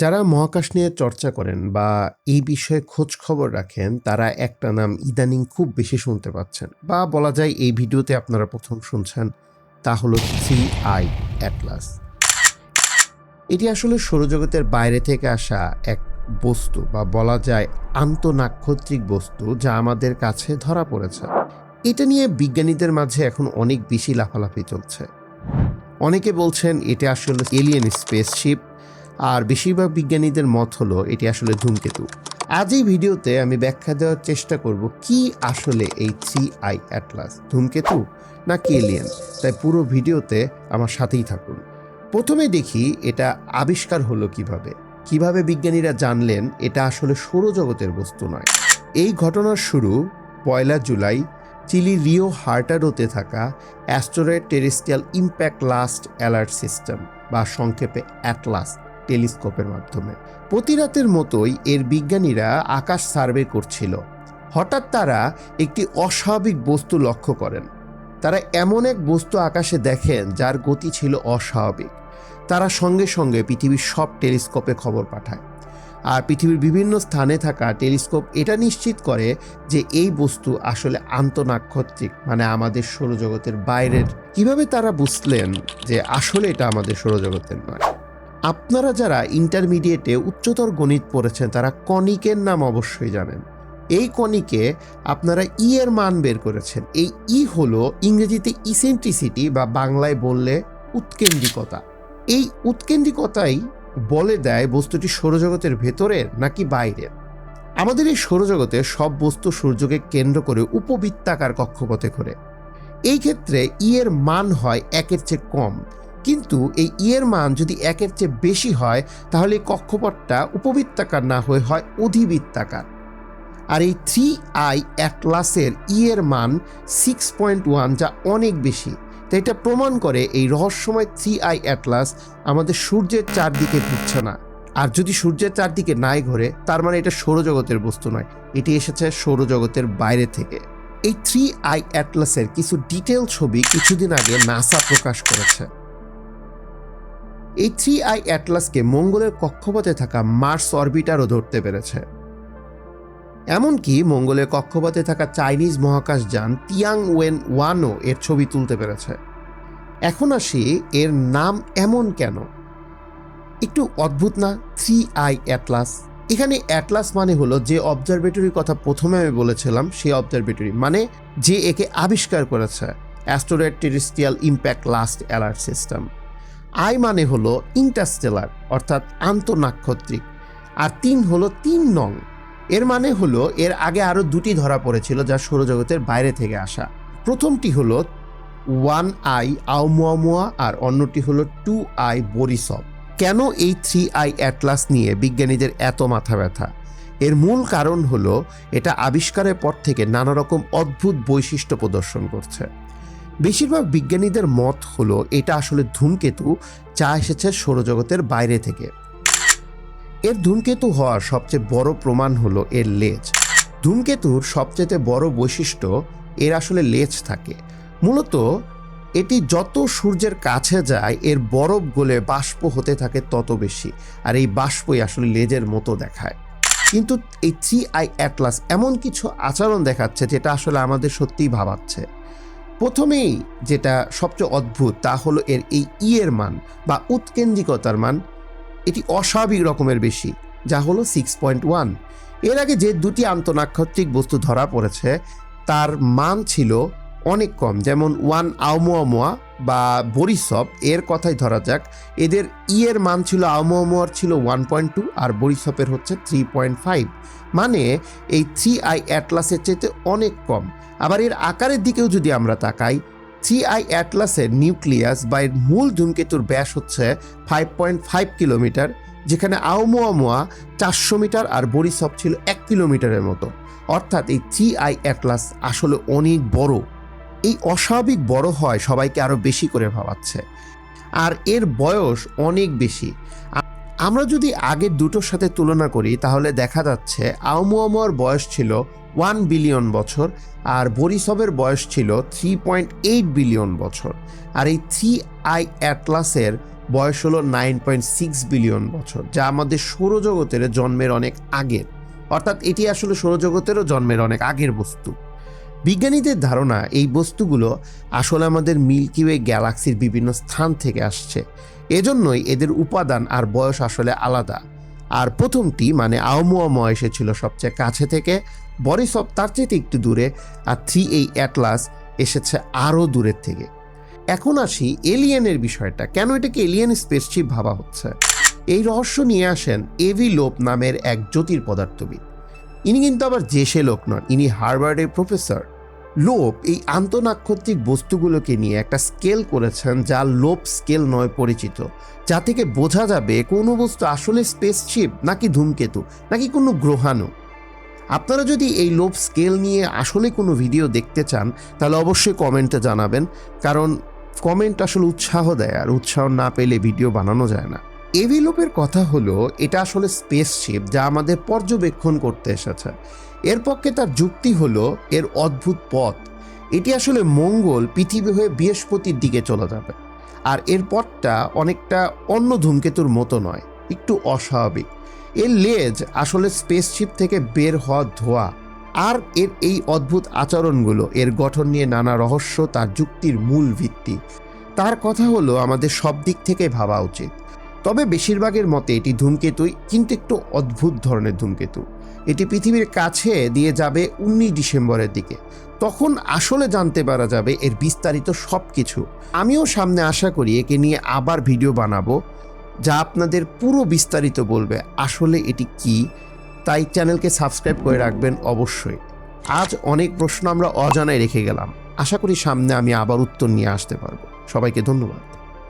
যারা মহাকাশ নিয়ে চর্চা করেন বা এই বিষয়ে খোঁজ খবর রাখেন, তারা একটা নাম ইদানিং খুব বেশি শুনতে পাচ্ছেন বা বলা যায় এই ভিডিওতে আপনারা প্রথম শুনছেন, তা হলো থ্রি আই অ্যাটলাস। এটি আসলে সৌরজগতের বাইরে থেকে আসা এক বস্তু বা বলা যায় আন্তনাক্ষত্রিক বস্তু যা আমাদের কাছে ধরা পড়েছে। এটা নিয়ে বিজ্ঞানীদের মাঝে এখন অনেক বেশি লাফালাফি চলছে। অনেকে বলছেন এটা আসলে এলিয়েন স্পেসশিপ আর বেশিরভাগ বিজ্ঞানীদের মত হলো এটি আসলে ধূমকেতু। আজ এই ভিডিওতে আমি ব্যাখ্যা দেওয়ার চেষ্টা করব কি আসলে এই থ্রি আই অ্যাটলাস, ধূমকেতু না কি এলিয়েন? তাই পুরো ভিডিওতে আমার সাথেই থাকুন। প্রথমে দেখি এটা আবিষ্কার হলো কীভাবে। কীভাবে বিজ্ঞানীরা জানলেন এটা আসলে সৌরজগতের বস্তু নয়। এই ঘটনার শুরু পয়লা জুলাই চিলি রিও হার্টারোতে থাকা asteroid terrestrial impact last alert system বা সংক্ষেপে অ্যাটলাস টেলিস্কোপের মাধ্যমে। প্রতি রাতের মতোই এর বিজ্ঞানীরা আকাশ সার্ভে করছিল। হঠাৎ তারা একটি অস্বাভাবিক বস্তু লক্ষ্য করেন। তারা এমন এক বস্তু আকাশে দেখেন যার গতি ছিল অস্বাভাবিক। তারা সঙ্গে সঙ্গে পৃথিবীর সব টেলিস্কোপে খবর পাঠায়। আর পৃথিবীর বিভিন্ন স্থানে থাকা টেলিস্কোপ এটা নিশ্চিত করে যে এই বস্তু আসলে আন্তনাক্ষত্রিক মানে আমাদের সৌরজগতের বাইরের। কীভাবে তারা বুঝলেন যে আসলে এটা আমাদের সৌরজগতের নয়? আপনারা যারা ইন্টারমিডিয়েটে উচ্চতর গণিত পড়েছেন, তারা কণিকের নাম অবশ্যই জানেন। এই কণিকে আপনারা ই এর মান বের করেছেন। এই ই হলো ইংরেজিতে ইসেন্ট্রিসিটি বা বাংলায় বললে উৎকেন্দ্রিকতা। এই উৎকেন্দ্রিকতাই বলে দেয় বস্তুটি সৌরজগতের ভেতরের নাকি বাইরের আমাদের এই সৌরজগতে সব বস্তু সূর্যকে কেন্দ্র করে উপবৃত্তাকার কক্ষপথে ঘোরে। এই ক্ষেত্রে ই এর মান হয় একের চেয়ে কম। কিন্তু এই ইয়ের মান যদি একের চেয়ে বেশি হয়, তাহলে কক্ষপথটা উপবৃত্তাকার না হয়ে হয় অধিবৃত্তাকার। আর এই থ্রি আই অ্যাটলাসের ইয়ের মান সিক্স পয়েন্ট ওয়ান যা অনেক বেশি। তো এটা প্রমাণ করে এই রহস্যময় থ্রি আই অ্যাটলাস আমাদের সূর্যের চারদিকে ঘুরছে না। আর যদি সূর্যের চারদিকে নাই ঘোরে, তার মানে এটা সৌরজগতের বস্তু নয়, এটি এসেছে সৌরজগতের বাইরে থেকে। এই থ্রি আই অ্যাটলাসের কিছু ডিটেল ছবি কিছুদিন আগে নাসা প্রকাশ করেছে। এই থ্রি আই অ্যাটলাসকে মঙ্গলের কক্ষপথে থাকা মার্স অরবিটারও ধরতে পেরেছে। এমনকি মঙ্গলের কক্ষপথে থাকা চাইনিজ মহাকাশ যান তিয়াং ওয়েন ওয়ানও এর ছবি তুলতে পেরেছে। এখন আসি এর নাম এমন কেন? একটু অদ্ভুত না? থ্রি আই অ্যাটলাস এখানে অ্যাটলাস মানে হলো যে অবজারভেটরির কথা প্রথমে আমি বলেছিলাম সেই অবজারভেটরি মানে যে একে আবিষ্কার করেছে। Asteroid terrestrial impact last alert system I মানে হলো ইন্টারস্টেলার অর্থাৎ আন্তনাক্ষত্রিক। আর তিন হলো তিন নং। এর মানে হলো এর আগে আরও দুটি ধরা পড়েছিল যা সৌরজগতের বাইরে থেকে আসা। প্রথমটি হলো ওয়ান আই আওমুয়ামুয়া আর অন্যটি হলো টু আই বরিসব কেন এই থ্রি আই অ্যাটলাস নিয়ে বিজ্ঞানীদের এত মাথা ব্যথা? এর মূল কারণ হলো এটা আবিষ্কারের পর থেকে নানা রকম অদ্ভুত বৈশিষ্ট্য প্রদর্শন করছে। বেশিরভাগ বিজ্ঞানীদের মত হলো এটা আসলে ধূমকেতু যা এসেছে সৌরজগতের বাইরে থেকে। এর ধূমকেতু হওয়ার সবচেয়ে বড় প্রমাণ হলো এর লেজ। ধূমকেতুর সবচেয়ে বড় বৈশিষ্ট্য এর আসলে লেজ থাকে। মূলত এটি যত সূর্যের কাছে যায়, এর বরফ গলে বাষ্প হতে থাকে তত বেশি, আর এই বাষ্পই আসলে লেজের মতো দেখায়। কিন্তু এই থ্রি আই অ্যাটলাস এমন কিছু আচরণ দেখাচ্ছে যেটা আসলে আমাদের সত্যিই ভাবাচ্ছে। প্রথমেই যেটা সবচেয়ে অদ্ভুত, তা হলো এর এই ইয়ের মান বা উৎকেন্দ্রিকতার মান, এটি অস্বাভাবিক রকমের বেশি, যা হলো সিক্স পয়েন্ট ওয়ানের আগে যে দুটি আন্তনাক্ষত্রিক বস্তু ধরা পড়েছে, তার মান ছিল অনেক কম, যেমন ওয়ান আওমোয়ামোয়া বা বরিসব, এর কথাই ধরা যাক, এদের ইয়ের মান ছিল, আওমোয়ামোয়ার ছিল ওয়ান পয়েন্ট টু আর বরিসপের হচ্ছে থ্রি পয়েন্ট ফাইভ মানে এই থ্রি আই অ্যাটলাসের চাইতে অনেক কম। আবার এর আকারের দিকেও যদি আমরা তাকাই থ্রি আই অ্যাটলাসের নিউক্লিয়াস বা এর মূল ধূমকেতুর ব্যাস হচ্ছে ফাইভ পয়েন্ট ফাইভ কিলোমিটার যেখানে আওমোয়ামোয়া চারশো মিটার আর বরিসব ছিল এক কিলোমিটারের মতো। অর্থাৎ এই থ্রি আই অ্যাটলাস আসলে অনেক বড়। এই অস্বাভাবিক বড় হয় সবাইকে আরও বেশি করে ভাবাচ্ছে। আর এর বয়স অনেক বেশি। আমরা যদি আগের দুটোর সাথে তুলনা করি, তাহলে দেখা যাচ্ছে আওমোয়ামোয়ার বয়স ছিল ওয়ান বিলিয়ন বছর আর বরিসবের বয়স ছিল থ্রি পয়েন্ট এইট বিলিয়ন বছর। আর এই থ্রি আই অ্যাটলাসের বয়স হলো নাইন পয়েন্ট সিক্স বিলিয়ন বছর, যা আমাদের সৌরজগতের জন্মের অনেক আগের। অর্থাৎ এটি আসলে সৌরজগতেরও জন্মের অনেক আগের বস্তু। বিজ্ঞানীদের ধারণা এই বস্তুগুলো আসলে আমাদের মিল্কি ওয়ে গ্যালাক্সির বিভিন্ন স্থান থেকে আসছে। এজন্যই এদের উপাদান আর বয়স আসলে আলাদা। আর প্রথমটি মানে আওমুয়ামা এসেছিল সবচেয়ে কাছে থেকে, বরিসব তার চেয়ে একটু দূরে, আর থ্রি এই অ্যাটলাস এসেছে আরও দূরের থেকে। এখন আসি এলিয়েনের বিষয়টা, কেন এটাকে এলিয়েন স্পেসশিপ ভাবা হচ্ছে? এই রহস্য নিয়ে আসেন এভি লোপ নামের এক জ্যোতির পদার্থবিদ ইনি কিন্তু আবার জেসে লোক নন, ইনি হার্ভার্ডের প্রফেসর। লোপ এই আন্তনাক্ষত্রিক বস্তুগুলোকে নিয়ে একটা স্কেল করেছেন যা লোপ স্কেল নয় পরিচিত, যা থেকে বোঝা যাবে কোনো বস্তু আসলে স্পেসশিপ নাকি ধূমকেতু, নাকি কোনো গ্রহাণু। আপনারা যদি এই লোভ স্কেল নিয়ে আসলে কোনো ভিডিও দেখতে চান, তাহলে অবশ্যই কমেন্টে জানাবেন, কারণ কমেন্ট আসলে উৎসাহ দেয় আর উৎসাহ না পেলে ভিডিও বানানো যায় না। এভিলোপের কথা হলো, এটা আসলে স্পেসশিপ যা আমাদের পর্যবেক্ষণ করতে এসেছে। এর পক্ষে তার যুক্তি হলো, এর অদ্ভুত পথ। এটি আসলে মঙ্গল পৃথিবী হয়ে বৃহস্পতির দিকে চলে যাবে। আর এর পথটা অনেকটা অন্য ধূমকেতুর মতো নয়, একটু অস্বাভাবিক। এর লেজ আসলে স্পেসশিপ থেকে বের হওয়া ধোয়া। আর এর এই অদ্ভুত আচরণগুলো, এর গঠন নিয়ে নানা রহস্য, তার যুক্তির মূল ভিত্তি। তার কথা হলো, আমাদের সব দিক থেকে ভাবা উচিত। তবে বেশিরভাগের মতে এটি ধূমকেতুই, কিন্তু একটু অদ্ভুত ধরনের ধূমকেতু। এটি পৃথিবীর কাছে দিয়ে যাবে উনিশ ডিসেম্বরের দিকে। তখন আসলে জানতে পারা যাবে এর বিস্তারিত সব কিছু আমিও সামনে আশা করি একে নিয়ে আবার ভিডিও বানাবো, যা আপনাদের পুরো বিস্তারিত বলবে, আসলে এটি কি? তাই চ্যানেলকে সাবস্ক্রাইব করে রাখবেন অবশ্যই। আজ অনেক প্রশ্ন আমরা অজানায় রেখে গেলাম। আশা করি সামনে আমি আবার উত্তর নিয়ে আসতে পারব। সবাইকে ধন্যবাদ।